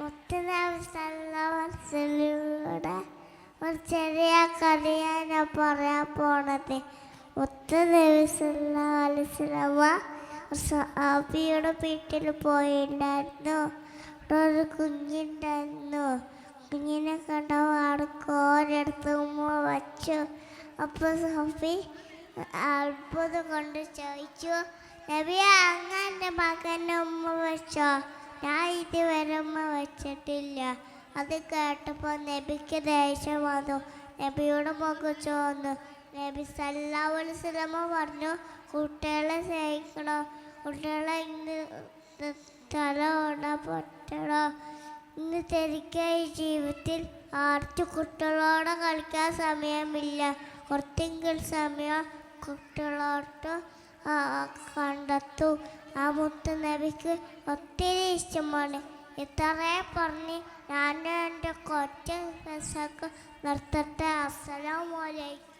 മുത്തനവസ്ഥയിലൂടെ ഒരു ചെറിയ കഥയാണ് പറയാൻ പോണത്. മുത്തനവസ്ഥലമ സ്വാമിയുടെ വീട്ടിൽ പോയിണ്ടായിരുന്നു. അവിടെ ഒരു കുഞ്ഞുണ്ടായിരുന്നു. കുഞ്ഞിനെ കണ്ട കോരെടുത്ത് ഉമ്മ വച്ചു. അപ്പോൾ സഫി അത്ഭുതം കൊണ്ട് ചോദിച്ചു നബിയ അങ്ങനെ മകനെ ഉമ്മ വെച്ചോ? ഞാൻ ഇതുവരെ ഉമ്മ വെച്ചിട്ടില്ല അത് കേട്ടപ്പോൾ നബിക്ക് ദേഷ്യം വന്നു. നബിയുടെ മുഖം ചോന്നു നബി സല്ലാസ്ലമ പറഞ്ഞു കുട്ടികളെ സ്നേഹിക്കണോ? കുട്ടികളെ ഇന്ന് തല ഓട പൊട്ടണോ ഇന്ന് തിരികെ ജീവിതത്തിൽ ആർക്കും കുട്ടികളോട് കളിക്കാൻ സമയമില്ല. കുറച്ചെങ്കിലും സമയം കുട്ടികളോട്ട് കണ്ടെത്തു. ആ മുത്ത നബിക്ക് ഒത്തിരി ഇഷ്ടമാണ്. ഇത്രേ പറഞ്ഞ് ഞാൻ എന്റെ കൊച്ചു നിർത്തട്ടെ. അസ്സലാമലൈക്കും